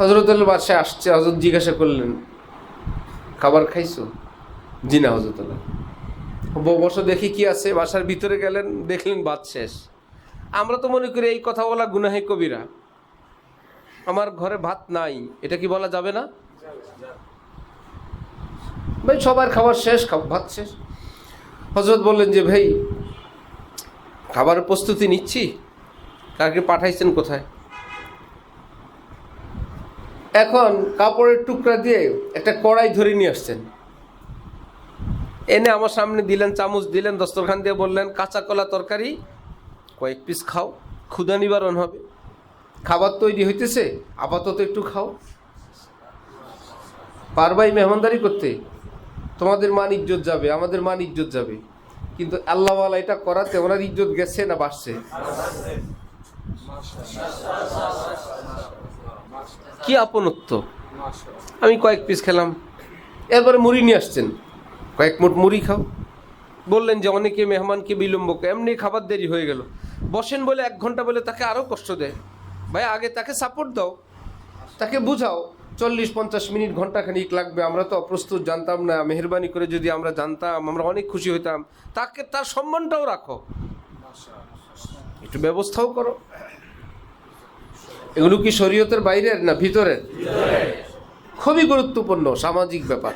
হজরতুল্লাহ বাসায় আসছে হজরত জিজ্ঞাসা করলেন, খাবার খাইছো? জি না হজরতুল্লাহ দেখি কি আছে, বাসার ভিতরে গেলেন, দেখলেন ভাত শেষ। আমরা তো মনে করি এই কথা বলা গুনাহে কবিরা। আমার ঘরে ভাত নাই, এটা কি বলা যাবে না? ভাই, সবার খাবার শেষ ভাত শেষ। হজরত বললেন যে, ভাই, খাবারের প্রস্তুতি নিচ্ছি? কাকে পাঠাইছেন কোথায়? এখন কাপড়ের টুকরা দিয়ে একটা কড়াই ধরে নিয়ে আসছেন। এনে আমার সামনে দিলেন, চামচ দিলেন, দস্তরখান দিয়ে বললেন, কাঁচা কলা তরকারি, কয়েক পিস খাও, ক্ষুধা নিবারণ হবে। খাবার তৈরি হইতেছে, আপাতত একটু খাও। পারবাই মেহমানদারি করতে, তোমাদের মান ইজ্জত যাবে, আমাদের মান ইজ্জত যাবে। কিন্তু আল্লাহওয়ালা এটা করাতে ওনার ইজ্জত গেছে না বাড়ছে? কি আপনত্ব? আমি কয়েক পিস খেলাম। এরপরে মুড়ি নিয়ে আসছেন। কয়েক মুঠ মুড়ি খাও। বললেন যে অনেকে মেহমানকে বিলম্ব এমনি খাবার দেরি হয়ে গেল। বসেন বলে এক ঘণ্টা বলে তাকে আরও কষ্ট দেয়। ভাই, আগে তাকে সাপোর্ট দাও। তাকে বুঝাও, চল্লিশ পঞ্চাশ মিনিট ঘণ্টা খানিক লাগবে। আমরা তো অপ্রস্তুত, জানতাম না। মেহরবানি করে যদি আমরা জানতাম, আমরা অনেক খুশি হইতাম। তাকে, তার সম্মানটাও রাখো। একটু ব্যবস্থাও করো। এগুলো কি শরীয়তের বাইরের না ভিতরের? খুবই গুরুত্বপূর্ণ সামাজিক ব্যাপার।